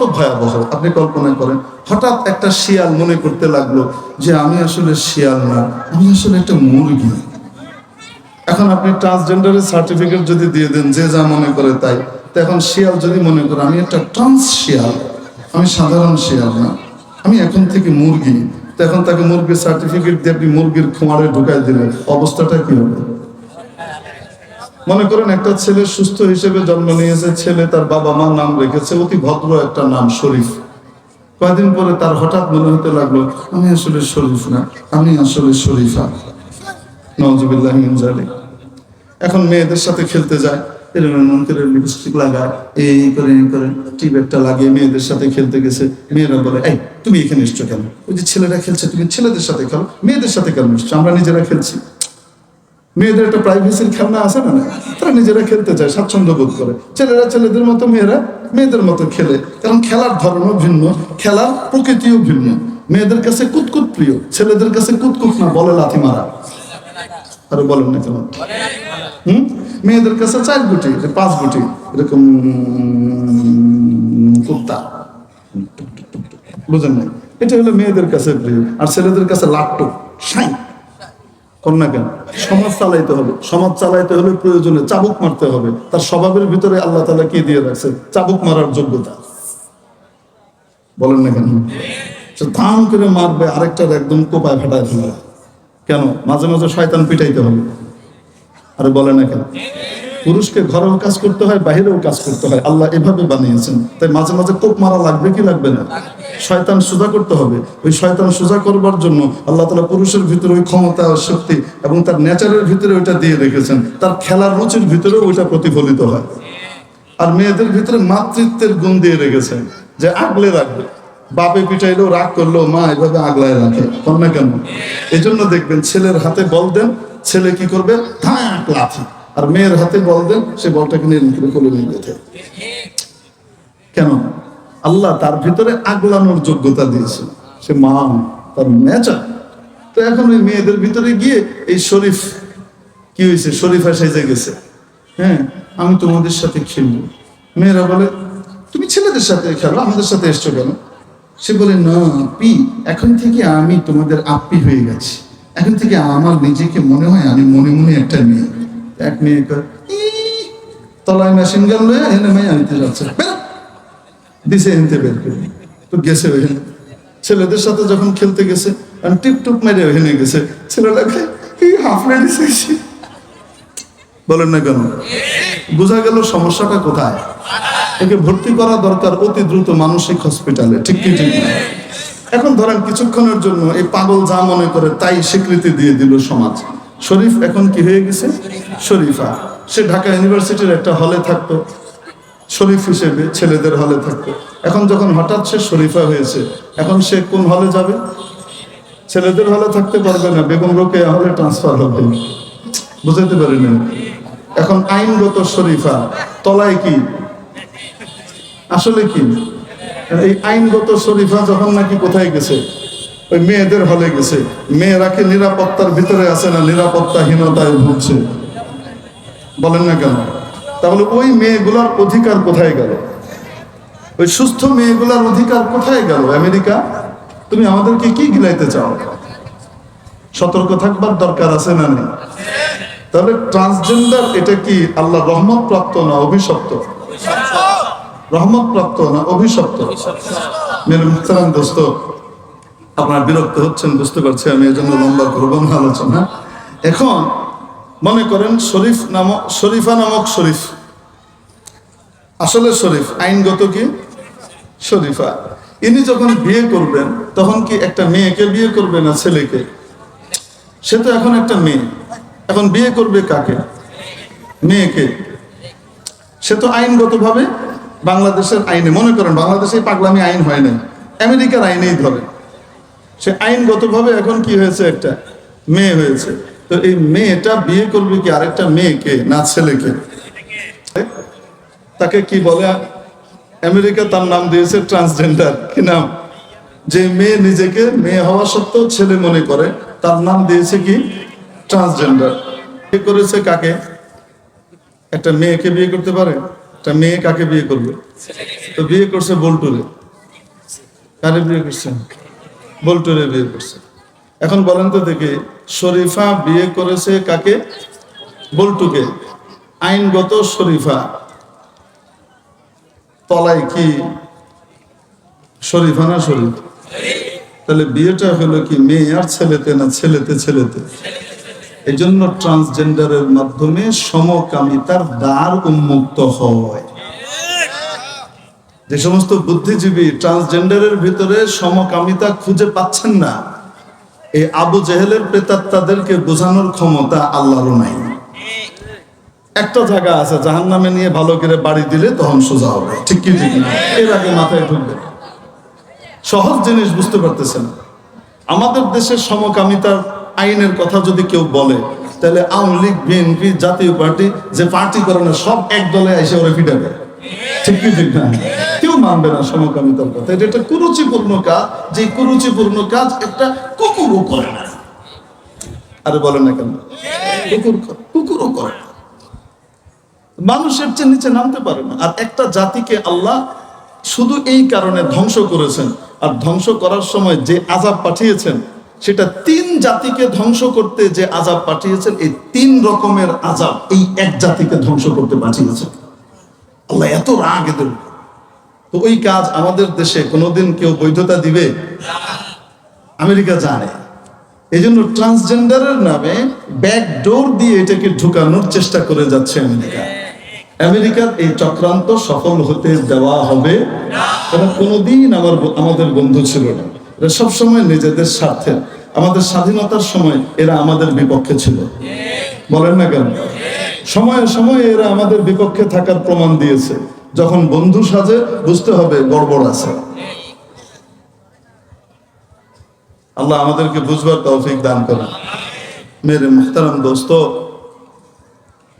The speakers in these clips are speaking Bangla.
কত ভয়াবহ। আপনি কল্পনা করেন, হঠাৎ একটা শিয়াল মনে করতে লাগল যে আমি আসলে শিয়াল না, আমি আসলে একটা মুরগি। এখন আপনি ট্রান্সজেন্ডারের সার্টিফিকেট যদি দিয়ে দেন, যে যা মনে করে তাই। তো এখন শিয়াল যদি মনে করে আমি একটা ট্রান্স শিয়াল, আমি সাধারণ শিয়াল না, আমি এখন থেকে মুরগি। তো এখন তাকে মুরগির সার্টিফিকেট দিয়ে আপনি মুরগির খোঁয়ারে ঢুকাই দিলেন, অবস্থাটা কি হবে? মনে করেন একটা ছেলে সুস্থ হিসেবে জন্ম নিয়েছে, ছেলে তার বাবা মা নাম রেখেছে, অতি ভদ্র একটা নাম, শরীফ। কয়েকদিন পরে তার হঠাৎ মনে হতে লাগল, আমি আসলে শরীফ না, আমি আসলে শরীফা। নজবিল্লাহ এখন মেয়েদের সাথে খেলতে যায়, এরকম মন্ত্রের লিপস্টিক লাগায়, এই করে এই করে, টিপ একটা লাগিয়ে মেয়েদের সাথে খেলতে গেছে। মেয়েরা বলে, এই, তুমি এখানে এসছো কেন? ওই যে ছেলেরা খেলছে, তুমি ছেলেদের সাথে খেলো, মেয়েদের সাথে কেন এসছো? আমরা নিজেরা খেলছি। মেয়েদের একটা প্রাইভেসির খেলনা আছে না না? তারা নিজেরা খেলতে চায়, স্বাচ্ছন্দ্য বোধ করে। ছেলেরা ছেলেদের মতো, মেয়েরা মেয়েদের মতো খেলে। কারণ খেলার ধর্মও ভিন্ন খেলার প্রকৃতিও ভিন্ন। মেয়েদের কাছে কুতকুত প্রিয়, ছেলেদের কাছে কুতকুত না, বলে লাথি মারা। আরে বলেন না কেন? হুম? মেয়েদের কাছে চার গুটি পাঁচ গুটি, এরকম কুত্তা। বুঝেন নাই? এটা হলো মেয়েদের কাছে প্রিয়, আর ছেলেদের কাছে লাট্টু সাই কর না কেন? সমাজ চালাইতে হবে। সমাজ চালাইতে হলে প্রয়োজনে চাবুক মারতে হবে। তার স্বভাবের ভিতরে আল্লাহ তালা কে দিয়ে রাখছে? চাবুক মারার যোগ্যতা। বলেন না কেন? ধাম করে মারবে আরেকটার একদম কোপায় ফাটায় ফেলবে। কেন? মাঝে মাঝে শয়তান পিটাইতে হবে। আরে বলে না কেন? পুরুষকে ঘরেও কাজ করতে হয়, বাহিরেও কাজ করতে হয়। আল্লাহ এভাবে বানিয়েছেন। তাই মাঝে মাঝে কোপ মারা লাগবে কি লাগবে না? শয়তান সোজা করতে হবে। ওই শয়তান সোজা করবার জন্য আল্লাহ তালা পুরুষের ভিতরে ওই ক্ষমতা, শক্তি এবং তার নেচারের ভিতরে ওইটা দিয়ে রেখেছেন। তার খেলার রুচির ভিতরেও ওইটা প্রতিফলিত হয়। আর মেয়েদের ভিতরে মাতৃত্বের গুণ দিয়ে রেখেছেন যে আগলে রাখবে। বাপে পিটাইলেও রাগ করল মা এভাবে আগলায় রাখে। না কেন? এই জন্য দেখবেন ছেলের হাতে বল দেন, ছেলে কি করবে? ধাক লাথি। আর মেয়ের হাতে বল দেন, সে বলটাকে নিয়ে করে কোলে নিয়ে বেঁধে কেন? আল্লাহ তার ভিতরে আগলানোর যোগ্যতা দিয়েছে। সে মা তার নেচার তো এখন ওই মেয়েদের ভিতরে গিয়ে এই শরীফ, কি হয়েছে? শরীফা সেজে গেছে। হ্যাঁ আমি তোমাদের সাথে খেলব। মেয়েরা বলে, তুমি ছেলেদের সাথে খেলো, আমাদের সাথে এসছো কেন? সে বলে, না, আপি, এখন থেকে আমি তোমাদের আপ্পি হয়ে গেছি। এখন থেকে আমার নিজেকে মনে হয়, আমি মনে মনে একটা মেয়ে। এক মেয়ে কয়, "ই, তলায় মেশিন গান লয়ে এনে মেয়ে আনতে যাচ্ছে। দিছে এনতে বের করে। তো গেছে ওখানে ছেলেদের সাথে যখন খেলতে গেছে টিপ টুপ মেরে ওখানে গেছে। এই হাফলে দিছে বলেন না কেন? বোঝা গেল সমস্যাটা কোথায়? একে ভর্তি করা দরকার অতি দ্রুত মানসিক হসপিটালে ঠিক কি ঠিক না? এখন ধরেন কিছুক্ষণের জন্য এই পাগল যা মনে করে তাই স্বীকৃতি দিয়ে দিল সমাজ। শরীফ এখন কি হয়ে গেছে? শরীফা। সে ঢাকা ইউনিভার্সিটির একটা হলে থাকতো। শরীফ হিসেবে ছেলেদের হলে থাকতো। এখন যখন হঠাৎ সে শরীফা হয়েছে, এখন সে কোন হলে যাবে? ছেলেদের হলে থাকতে পারবে না, বেগম রোকে হলে ট্রান্সফার হবে। বুঝাতে পারি না এখন আইনগত শরীফা, তলায় কি? আসলে কি? এই আইনগত শরীফা যখন নাকি কোথায় গেছে? ওই মেয়েদের হলে গেছে। মেয়েরা কি নিরাপত্তার ভিতরে আছে না নিরাপত্তাহীনতায় ভুগছে? বলেন না কেন? তাহলে ওই মেয়েগুলার অধিকার কোথায় গেল? ওই সুস্থ মেয়েগুলার অধিকার কোথায় গেল আমেরিকা? তুমি আমাদেরকে কি গিলাইতে চাও? সতর্ক থাকবার দরকার আছে না নেই? তাহলে ট্রান্সজেন্ডার এটা কি আল্লাহ রহমত প্রাপ্ত না অভিশপ্ত? রহমত প্রাপ্ত না অভিশপ্ত? মেরে দোস্ত আপনার বিরক্ত হচ্ছেন, বুঝতে পারছি আমি এই জন্য লম্বা করব না আলোচনা। এখন মনে করেন শরীফ নামক, শরীফা নামক শরীফ। আসলে শরীফ, আইনগত কি? শরীফা। ইনি যখন বিয়ে করবেন, তখন কি একটা মেয়েকে বিয়ে করবে না ছেলেকে? সে তো এখন একটা মেয়ে। এখন বিয়ে করবে কাকে? মেয়েকে। সে তো আইনগতভাবে বাংলাদেশের আইনে, মনে করেন বাংলাদেশে পাগলামি আইন হয় নাই। আমেরিকার আইনেই ধরে। সে আইনগতভাবে এখন কি হয়েছে? একটা মেয়ে হয়েছে। তো এই মেয়েটা বিয়ে করবে কি আরেকটা মেয়েকে, না ছেলেকে? তাকে কি বলে? আমেরিকা তার নাম দিয়েছে ট্রান্সজেন্ডার। কি নাম? যে মেয়ে নিজেকে, মেয়ে হওয়া সত্ত্বেও ছেলে মনে করে, তার নাম দিয়েছে কি? ট্রান্সজেন্ডার। বিয়ে করেছে কাকে? একটা মেয়েকে বিয়ে করতে পারে? একটা মেয়ে কাকে বিয়ে করবে? তো বিয়ে করছে বল্টুরে। কারে বিয়ে করছেন বল্টুরে বিয়ে করছে। এখন বলেন তো দেখি, শরীফা বিয়ে করেছে কাকে? বল্টুকে। আইনগত শরীফা। তলায় কি শরীফা না শরীফ? তাহলে বিয়েটা হলো কি মেয়ে আর ছেলেতে না ছেলেতে ছেলেতে? এই জন্য ট্রান্সজেন্ডারের মাধ্যমে সমকামিতার দ্বার উন্মুক্ত হয়। যে সমস্ত বুদ্ধিজীবী ট্রান্সজেন্ডারের ভিতরে সমকামিতা খুঁজে পাচ্ছেন না, এই আবু জেহেলের প্রেতাত্মাদেরকে বোঝানোর ক্ষমতা আল্লাহরও নাই। একটা জায়গা আছে জাহান নামে নিয়ে ভালো করে বাড়ি দিলে তখন সোজা হবে। ঠিক কি ঠিক না? এর আগে মাথায় ঢুকবে। সহজ জিনিস বুঝতে পারতেছেন। আমাদের দেশের সমকামিতার আইনের কথা যদি কেউ বলে, তাহলে আওয়ামী লীগ, বিএনপি, জাতীয় পার্টি, যে পার্টি করে না, সব এক দলে এসে ওরা ফিটাবে ঠিক না কেউ মানবে না একটা কুরুচিপূর্ণ কাজ। যে কুরুচিপূর্ণ কাজ একটা কুকুরও করে না। আরে বলে না কেন? কুকুর কুকুরও করে না। মানুষের চেয়ে নিচে নামতে পারে না। আর একটা জাতিকে আল্লাহ শুধু এই কারণে ধ্বংস করেছেন। আর ধ্বংস করার সময় যে আজাব পাঠিয়েছেন, সেটা তিন জাতিকে ধ্বংস করতে যে আজাব পাঠিয়েছেন, এই তিন রকমের আজাব এই এক জাতিকে ধ্বংস করতে পাঠিয়েছেন। আল্লাহ এত রাগ এদের। তো ওই কাজ আমাদের দেশে কোনোদিন কেউ বৈধতা দিবে? আমেরিকা জানে। এই জন্য ট্রান্সজেন্ডারের নামে ব্যাক ডোর দিয়ে এটাকে ঢুকানোর চেষ্টা করে যাচ্ছে আমেরিকা। আমেরিকার এই চক্রান্ত সফল হতে দেওয়া হবে এবং কোনোদিন আমার আমাদের বন্ধু ছিল না। এরা সবসময় নিজেদের স্বার্থে, আমাদের স্বাধীনতার সময় এরা আমাদের বিপক্ষে ছিল। বলেন না কেন? সময়ে সময়ে এরা আমাদের বিপক্ষে থাকার প্রমাণ দিয়েছে। যখন বন্ধু সাজে, বুঝতে হবে গড়বড় আছে। আল্লাহ আমাদেরকে বুঝবার তৌফিক দান করেন। মেরে মুহতারাম দোস্ত,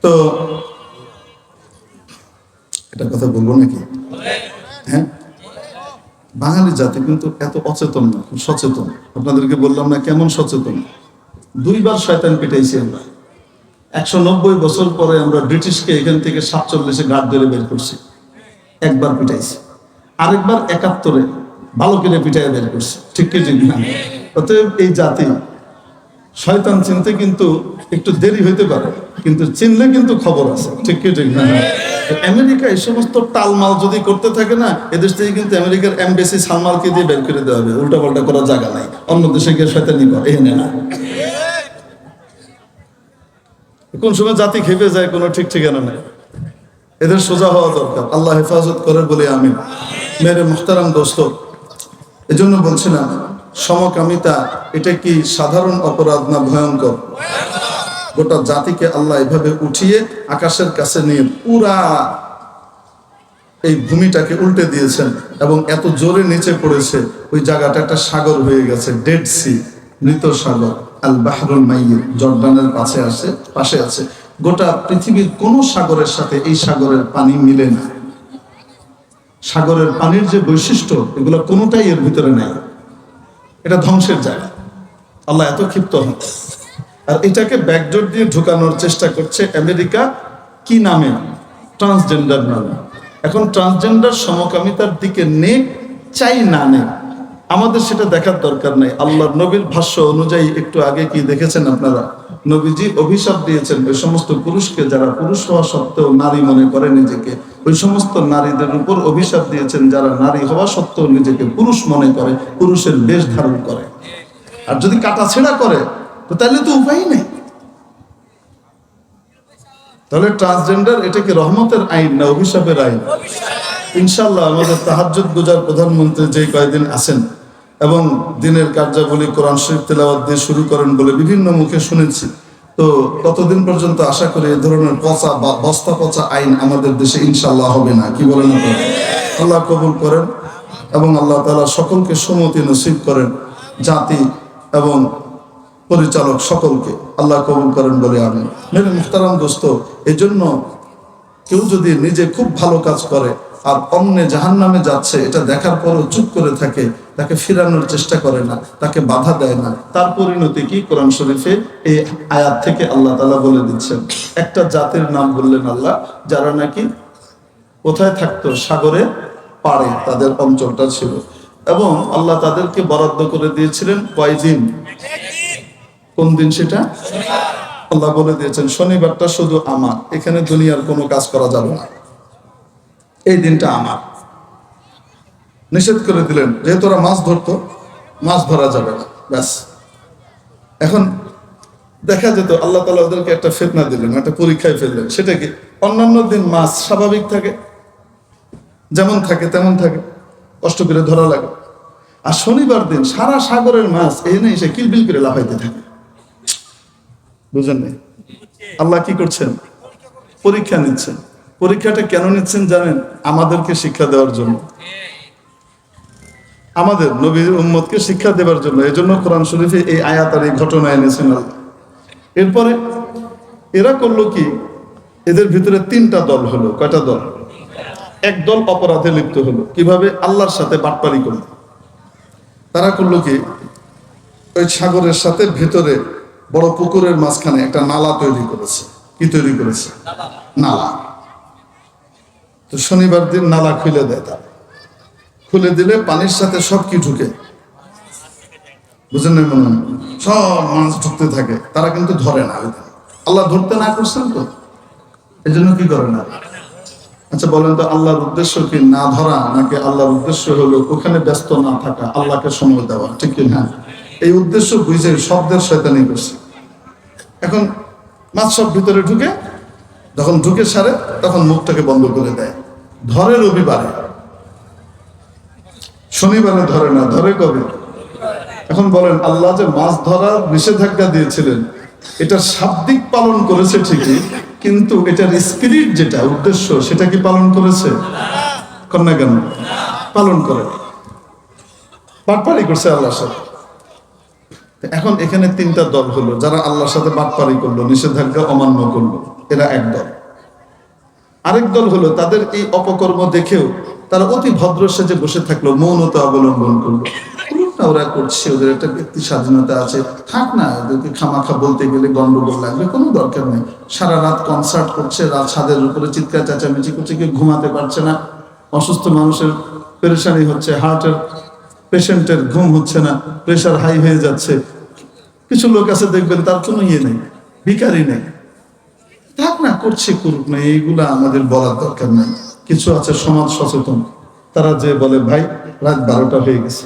তো এটা কথা বলব নাকি? হ্যাঁ? বাঙালি জাতি কিন্তু এত অচেতন না, সচেতন। আপনাদেরকে বললাম না কেমন সচেতন? দুইবার শয়তান পিটাইছি আমরা। একশো নব্বই বছর পরে আমরা ব্রিটিশকে এখান থেকে সাতচল্লিশে ঘাট ধরে বের করছি। একবার পিটাইছি। আরেকবার একাত্তরে ভালো করে পিটাই বের করছি। ঠিক কি ঠিক না? অতএব এই জাতি, শয়তান চিনতে কিন্তু একটু দেরি হইতে পারে, কিন্তু চিনলে কিন্তু খবর আছে। ঠিক কি ঠিক না? আমেরিকা এই সমস্ত টালমাল যদি করতে থাকে না, এদেশ থেকে কিন্তু আমেরিকার এমবেসি সালমালকে দিয়ে বের করে দেওয়া হবে। উল্টা পাল্টা করার জায়গা নাই। অন্য দেশে গিয়ে শয়তানি করে। এখানে না। কোন সময় জাতি খেপে যায়, কোনো ঠিক ঠিকানা নেই। এদের সোজা হওয়া দরকার। আল্লাহ হেফাজত করে বলে আমি মেরে মুখতারাম দোস্ত, এজন্য বলছিলাম সমকামিতা, এটা কি সাধারণ অপরাধ না ভয়ঙ্কর? গোটা জাতিকে আল্লাহ এভাবে উঠিয়ে আকাশের কাছে নিয়ে পুরা এই ভূমিটাকে উল্টে দিয়েছেন এবং এত জোরে নিচে পড়েছে, ওই জায়গাটা একটা সাগর হয়ে গেছে ডেড সি মৃত সাগর আল বাহরুল মাইয়ির জর্ডানের পাশে আছে পাশে আছে। গোটা পৃথিবীর কোন সাগরের সাথে এই সাগরের পানি মিলে না। সাগরের পানির যে বৈশিষ্ট্য, এগুলো কোনোটাই এর ভিতরে নাই। এটা ধ্বংসের জায়গা। আল্লাহ এত ক্ষিপ্ত হন। আর এটাকে ব্যাকডোর দিয়ে ঢুকানোর চেষ্টা করছে আমেরিকা, কি নামে? ট্রান্সজেন্ডার নামে। এখন ট্রান্সজেন্ডার সমকামিতার দিকে নেক চাই না নেক আমাদের সেটা দেখার দরকার নাই। আল্লাহর নবীর ভাষ্য অনুযায়ী একটু আগে কি দেখেছেন আপনারা? নবীজি অভিশাপ দিয়েছেন ওই সমস্ত পুরুষকে, যারা পুরুষ হওয়া সত্ত্বেও নারী মনে করে নিজেকে। ওই সমস্ত নারীদের উপর অভিশাপ দিয়েছেন, যারা নারী হওয়া সত্ত্বেও নিজেকে পুরুষ মনে করে, পুরুষের বেশ ধারণ করে। আর যদি কাটা ছেঁড়া করে, তো তাহলে তো উপায় নেই। তাহলে ট্রান্সজেন্ডার এটা কি রহমতের আইন না অভিশাপের আইন? ইনশাল্লাহ আমাদের তাহাজ্জুদ গুজার প্রধানমন্ত্রী যে কয়েকদিন আছেন এবং দিনের কার্যাবলী কোরআন শরীফ তেলাওয়াত দিয়ে শুরু করেন বলে বিভিন্ন মুখে শুনেছি। তো ততদিন পর্যন্ত আশা করি এ ধরনের পচা বা বস্তা পচা আইন আমাদের দেশে ইনশাল্লাহ হবে না। কি বলেন আল্লাহ কবুল করেন এবং আল্লাহ তাআলা সকলকে সুমতি নসিব করেন জাতি এবং পরিচালক সকলকে। আল্লাহ কবুল করেন বলে আমি মেরে মুখতারাম দোস্ত এই জন্য কেউ যদি নিজে খুব ভালো কাজ করে আর অন্যে জাহান নামে যাচ্ছে, এটা দেখার পরও চুপ করে থাকে, তাকে ফিরানোর চেষ্টা করে না, তাকে বাধা দেয় না। তার পরিণতি কি? কোরআন শরীফে এই আয়াত থেকে আল্লাহ তালা বলে দিচ্ছেন। একটা জাতির নাম বললেন আল্লাহ, যারা নাকি কোথায় থাকতো? সাগরে পাড়ে, তাদের অঞ্চলটা ছিল। এবং আল্লাহ তাদেরকে বরাদ্দ করে দিয়েছিলেন কয়দিন? কোন দিন সেটা? আল্লাহ বলে দিয়েছেন, শনিবারটা শুধু আমার, এখানে দুনিয়ার কোনো কাজ করা যাবে না। এই দিনটা আমার। নিষেধ করে দিলেন, যেহেতু ওরা মাছ ধরতো, মাছ ধরা যাবে না, ব্যাস। এখন দেখা যেত, আল্লাহ তালা ওদেরকে একটা ফেতনা দিলেন, একটা পরীক্ষায় ফেললেন। সেটা কি? অন্যান্য দিন মাছ স্বাভাবিক থাকে, যেমন থাকে, তেমন থাকে। কষ্ট করে ধরা লাগে। আর শনিবার দিন সারা সাগরের মাছ এনে এসে কিলবিল করে লাফাইতে থাকে। বুঝেন আল্লাহ কি করছেন? পরীক্ষা নিচ্ছেন। পরীক্ষাটা কেন নিচ্ছেন জানেন? আমাদেরকে শিক্ষা দেওয়ার জন্য। আমাদের নবীর উম্মতকে শিক্ষা দেওয়ার জন্য। এই জন্য কোরআন শরীফে এই আয়াত আর এই ঘটনা এনেছেন এরপরে এরা করল কি? এদের ভিতরে তিনটা দল হলো। কয়টা দল? এক দল অপরাধে লিপ্ত হলো। কীভাবে? আল্লাহর সাথে বাটপারি করল। তারা করল কি? ওই সাগরের সাথে ভিতরে বড় পুকুরের মাঝখানে একটা নালা তৈরি করেছে। কি তৈরি করেছে? নালা। তো শনিবার দিন নালা খুলে দেয় তারা। খুলে দিলে পানির সাথে সব কি ঢুকে। বুঝেন মনে? সব মাছ ঢুকতে থাকে। তারা কিন্তু ধরে না আল্লাহ ধরতে না করছেন তো? এই জন্য কি করে না? আচ্ছা বলেন তো আল্লাহর উদ্দেশ্য কি না ধরা, নাকি আল্লাহর উদ্দেশ্য হলো ওখানে ব্যস্ত না থাকা, আল্লাহকে সময় দেওয়া, ঠিক কি না? এই উদ্দেশ্য বুঝে শব্দের শয়তানি করছে। এখন মাছ সব ভিতরে ঢুকে, যখন ঢুকে সারে, তখন মুখটাকে বন্ধ করে দেয়। ধরে রবিবারে। শনিবারে ধরে না, ধরে কবে? এখন বলেন, আল্লাহ যে মাছ ধরার নিষেধাজ্ঞা দিয়েছিলেন, এটা শাব্দিক পালন করেছে ঠিকই, কিন্তু এটার স্পিরিট যেটা, উদ্দেশ্য, সেটা কি পালন করেছে? কন্যা কেন? পালন করে। বাটপারি করছে আল্লাহর সাথে। এখন এখানে তিনটা দল হলো, যারা আল্লাহর সাথে বাটপারি করল, নিষেধাজ্ঞা অমান্য করল, এরা এক দল। আরেক দল হলো তাদের এই অপকর্ম দেখেও তারা অতি ভদ্র সেজে বসে থাকল, মৌনতা অবলম্বন করল। ওরা করছে, ওদের একটা ব্যক্তি স্বাধীনতা আছে। থাক না ওদেরকে খামাখা বলতে গেলে গন্ডগোল লাগবে, কোনো দরকার নেই। সারা রাত কনসার্ট করছে, রাত ছাদের উপরে চিৎকার, চেঁচামেচি করছে, কেউ ঘুমাতে পারছে না। অসুস্থ মানুষের পেরেশানি হচ্ছে, হার্টের পেশেন্টের ঘুম হচ্ছে না প্রেশার হাই হয়ে যাচ্ছে। কিছু লোক আছে দেখবেন, তার কোনো ইয়ে নেই ভিকারি নেই। থাক না করছে করুক না, এইগুলা আমাদের বলার দরকার নেই। কিছু আছে সমাজ সচেতন। তারা যে বলে, ভাই, রাত বারোটা হয়ে গেছে।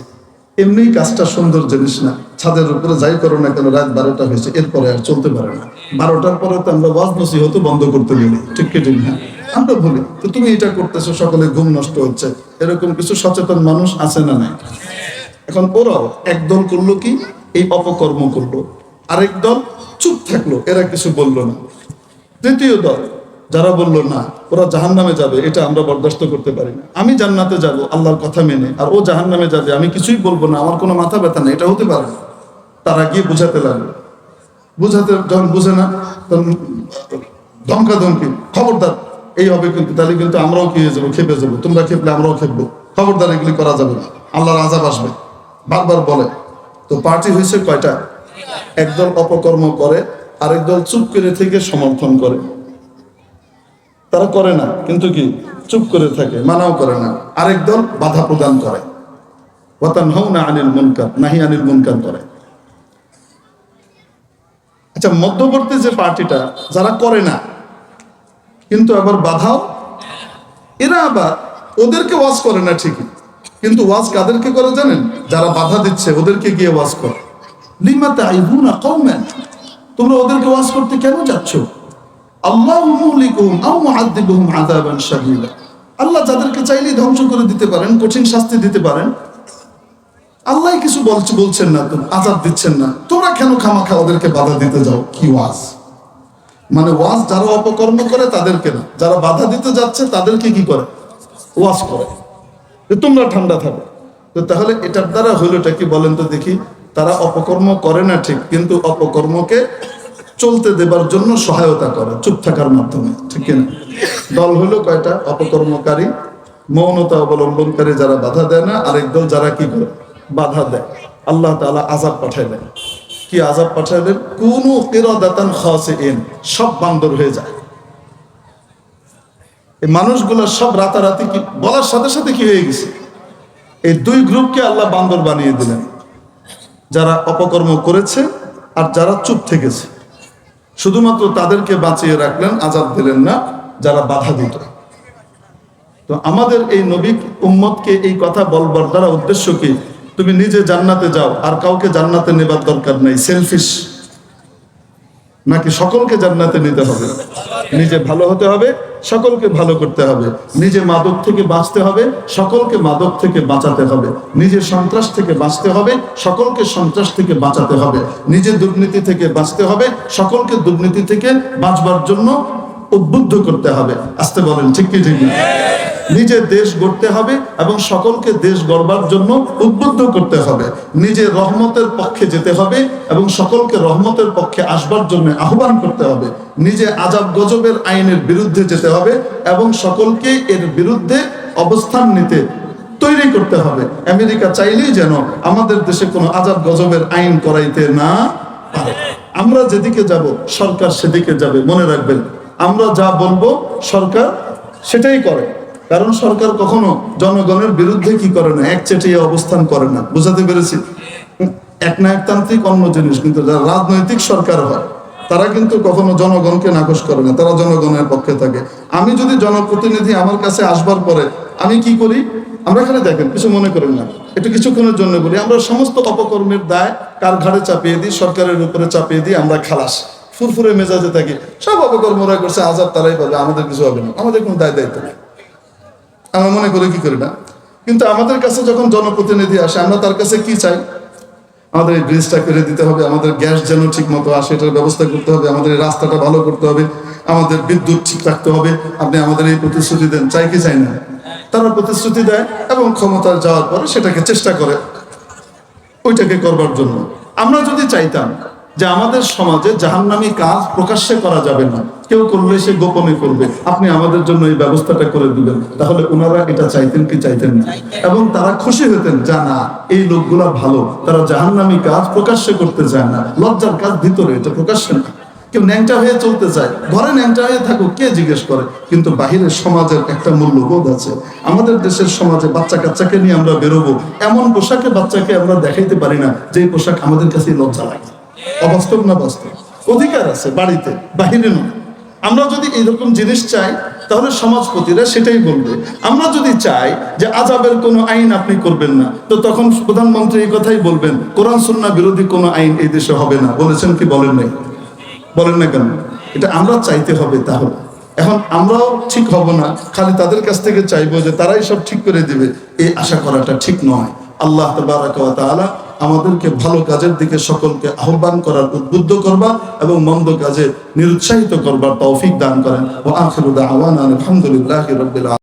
এমনি কাজটা সুন্দর জিনিস না। ছাদের উপরে যাই করো না কেন, রাত বারোটা হয়েছে। এরপরে আর চলতে পারে না। বারোটার পরে তো আমরা ওয়াজ নসিহত বন্ধ করতে গেলি ঠিক কি ঠিক না? আমরা বলি, তো তুমি এটা করতেছো সকলে ঘুম নষ্ট হচ্ছে। এরকম কিছু সচেতন মানুষ আছে না নাই? এখন ওরাও একদল করল কি? এই অপকর্ম করল। আরেক দল চুপ থাকল। এরা কিছু বলল না। তৃতীয় দল, যারা বলল না, ওরা জাহান নামে যাবে, এটা আমরা বরদাস্ত করতে পারি না। আমি জান্নাতে যাব, আল্লাহর কথা মেনে, আর ও জাহান নামে যাবে, আমি কিছুই বলব না, আমার কোনো মাথা ব্যথা নেই, এটা হতে পারে না। তারা গিয়ে বুঝাতে লাগল। বুঝাতে, যখন বুঝে না, তখন ধমকা ধমকি খবরদার, এই হবে কিন্তু, তাহলে কিন্তু আমরাও হয়ে যাব, খেপে যাব, তোমরা খেপলে আমরাও খেপবো, খবরদার এগুলি করা যাবে না, আল্লাহর আজাব আসবে। বারবার বলে, তো পার্টি হয়েছে কয়টা? একদল অপকর্ম করে আরেক দল চুপ করে থেকে সমর্থন করে। তারা করে না, কিন্তু কি? চুপ করে থাকে, মানাও করে না। আরেক দল বাধা প্রদান করে। আচ্ছা মধ্যবর্তী যে পার্টিটা, যারা করে না, কিন্তু আবার বাধাও, এরা আবার ওদেরকে ওয়াজ করে না ঠিকই। কিন্তু ওয়াজ কাদেরকে করে জানেন? যারা বাধা দিচ্ছে, ওদেরকে গিয়ে ওয়াজ করে। লিমাতে আইবুনা কওমেন তোমরা ওদেরকে ওয়াজ করতে কেন যাচ্ছ? আল্লাহ যাদেরকে চাইলেই ধ্বংস করে দিতে পারেন, কঠিন শাস্তি দিতে পারেন। আল্লাহ কিছু বলছে বলছেন না তো আজাদ দিচ্ছেন না। তোমরা কেন খামাখা ওদেরকে বাধা দিতে যাও? কি ওয়াজ? মানে ওয়াজ যারা অপকর্ম করে তাদেরকে না। যারা বাধা দিতে যাচ্ছে তাদেরকে কি করে? ওয়াজ করে। তোমরা ঠান্ডা থাকো। তাহলে এটার দ্বারা হইলোটা কি বলেন তো দেখি। তারা অপকর্ম করে না ঠিক, কিন্তু অপকর্মকে চলতে দেবার জন্য সহায়তা করে চুপ থাকার মাধ্যমে, ঠিক কিনা দল হলো কয়টা? অপকর্মকারী, মৌনতা অবলম্বনকারী যারা বাধা দেয় না, আরেক দল যারা কি করে? বাধা দেয়। আল্লাহ তাআলা আজাব পাঠায় দেন। কি আজাব পাঠায় দেন? কোন কিরাদাতান খাসিইন সব বান্দর হয়ে যায়। এই মানুষগুলো সব রাতারাতি কি? বলার সাথে সাথে কি হয়ে গেছে? এই দুই গ্রুপকে আল্লাহ বান্দর বানিয়ে দিলেন। যারা অপকর্ম করেছে আর যারা চুপ থেকেছে। শুধুমাত্র তাদেরকে বাঁচিয়ে রাখলেন, আজাদ দিলেন না, যারা বাধা দিত। তো আমাদের এই নবী উম্মতকে এই কথা বলবার দ্বারা উদ্দেশ্য কি? তুমি নিজে জান্নাতে যাও, আর কাউকে জান্নাতে নেবার দরকার নাই সেলফিশ নাকি সকলকে জান্নাতে নিতে হবে? নিজে ভালো হতে হবে, সকলকে ভালো করতে হবে। নিজে মাদক থেকে বাঁচতে হবে, সকলকে মাদক থেকে বাঁচাতে হবে। নিজে সন্ত্রাস থেকে বাঁচতে হবে, সকলকে সন্ত্রাস থেকে বাঁচাতে হবে। নিজে দুর্নীতি থেকে বাঁচতে হবে, সকলকে দুর্নীতি থেকে বাঁচবার জন্য উদ্বুদ্ধ করতে হবে। আসতে বলেন, ঠিক কি, ঠিক নিজে দেশ গড়তে হবে এবং সকলকে দেশ গড়বার জন্য উদ্বুদ্ধ করতে হবে। নিজে রহমতের পক্ষে যেতে হবে এবং সকলকে রহমতের পক্ষে আসবার জন্য আহ্বান করতে হবে। নিজে আজাব গজবের আইনের বিরুদ্ধে যেতে হবে এবং সকলকে এর বিরুদ্ধে অবস্থান নিতে তৈরি করতে হবে। আমেরিকা চাইলেই যেন আমাদের দেশে কোনো আজাব গজবের আইন করাইতে না পারে। আমরা যেদিকে যাব, সরকার সেদিকে যাবে। মনে রাখবেন আমরা যা বলব সরকার সেটাই করে। কারণ সরকার কখনো জনগণের বিরুদ্ধে কি করে না একচেটিয়া অবস্থান করে না। বুঝাতে পেরেছি? এক না একতান্ত্রিক অন্য জিনিস, কিন্তু যারা রাজনৈতিক সরকার হয়, তারা কিন্তু কখনো জনগণকে নাকচ করে না, তারা জনগণের পক্ষে থাকে। আমি যদি জনপ্রতিনিধি আমার কাছে আসবার পরে আমি কি করি? আমরা এখানে দেখেন, কিছু মনে করেন না। একটু কিছুক্ষণের জন্য বলি, আমরা সমস্ত অপকর্মের দায় কার ঘাড়ে চাপিয়ে দিই, সরকারের উপরে চাপিয়ে দিই, আমরা খালাস। ফুরফুরে মেজাজে থাকি। সব অপকর্মরা করছে আজাব তারাই পাবে, আমাদের কিছু হবে না। আমাদের কোনো দায় দায়িত্ব নেই। আমরা মনে করে, কি করি না? কিন্তু আমাদের কাছে যখন জনপ্রতিনিধি আসে, আমরা তার কাছে কি চাই? আমাদের এই ব্রিজটা করে দিতে হবে, আমাদের গ্যাস যেন ঠিক মতো আসে, এটার ব্যবস্থা করতে হবে, আমাদের এই রাস্তাটা ভালো করতে হবে, আমাদের বিদ্যুৎ ঠিক রাখতে হবে, আপনি আমাদের এই প্রতিশ্রুতি দেন। চাই কি চাই না? তারা প্রতিশ্রুতি দেয় এবং ক্ষমতা যাওয়ার পরে সেটাকে চেষ্টা করে, ওইটাকে করবার জন্য। আমরা যদি চাইতাম যে আমাদের সমাজে জাহান্নামী কাজ প্রকাশ্যে করা যাবে না। কেউ করলে সে গোপনে করবে। আপনি আমাদের জন্য এই ব্যবস্থাটা করে দিবেন। তাহলে ওনারা এটা চাইতেন কি চাইতেন না। এবং তারা খুশি হতেন যা, না, এই লোকগুলা ভালো। তারা জাহান্নামী কাজ প্রকাশ্যে করতে চায় না। লজ্জার কাজ ভিতরে, এটা প্রকাশ্যে না। কেউ ন্যাংটা হয়ে চলতে চায়। ঘরে ন্যাংটা হয়ে থাকুক, কে জিজ্ঞেস করে? কিন্তু বাহিরের সমাজের একটা মূল্যবোধ আছে। আমাদের দেশের সমাজে বাচ্চা কাচ্চাকে নিয়ে আমরা বেরোবো। এমন পোশাকে বাচ্চাকে আমরা দেখাইতে পারি না যে পোশাক আমাদের কাছে লজ্জা লাগে। অবাস্তব না বাস্তব? অধিকার আছে বাড়িতে, বাহিরে নয়। আমরা যদি এরকম জিনিস চাই, তাহলে সমাজপতিরা সেটাই বলবে। আমরা যদি চাই যে আজাবের কোনো আইন আপনি করবেন না, তো তখন প্রধানমন্ত্রী এই কথাই বলবেন, কোরআন সুন্না বিরোধী কোনো আইন এই দেশে হবে না। বলেছেন কি, বলেন নাই? বলেন না কেন? এটা আমরা চাইতে হবে তাহলে। এখন আমরাও ঠিক হব না, খালি তাদের কাছ থেকে চাইব যে তারাই সব ঠিক করে দিবে। এই আশা করাটা ঠিক নয়। আল্লাহ তাবারাক তাআলা আমাদেরকে ভালো কাজের দিকে সকলকে আহ্বান করার উদ্বুদ্ধ করবা এবং মন্দ কাজে নিরুৎসাহিত করবার তৌফিক দান করেন। ও আখিরু আহ্বান আলহামদুলিল্লাহ রাব্বিল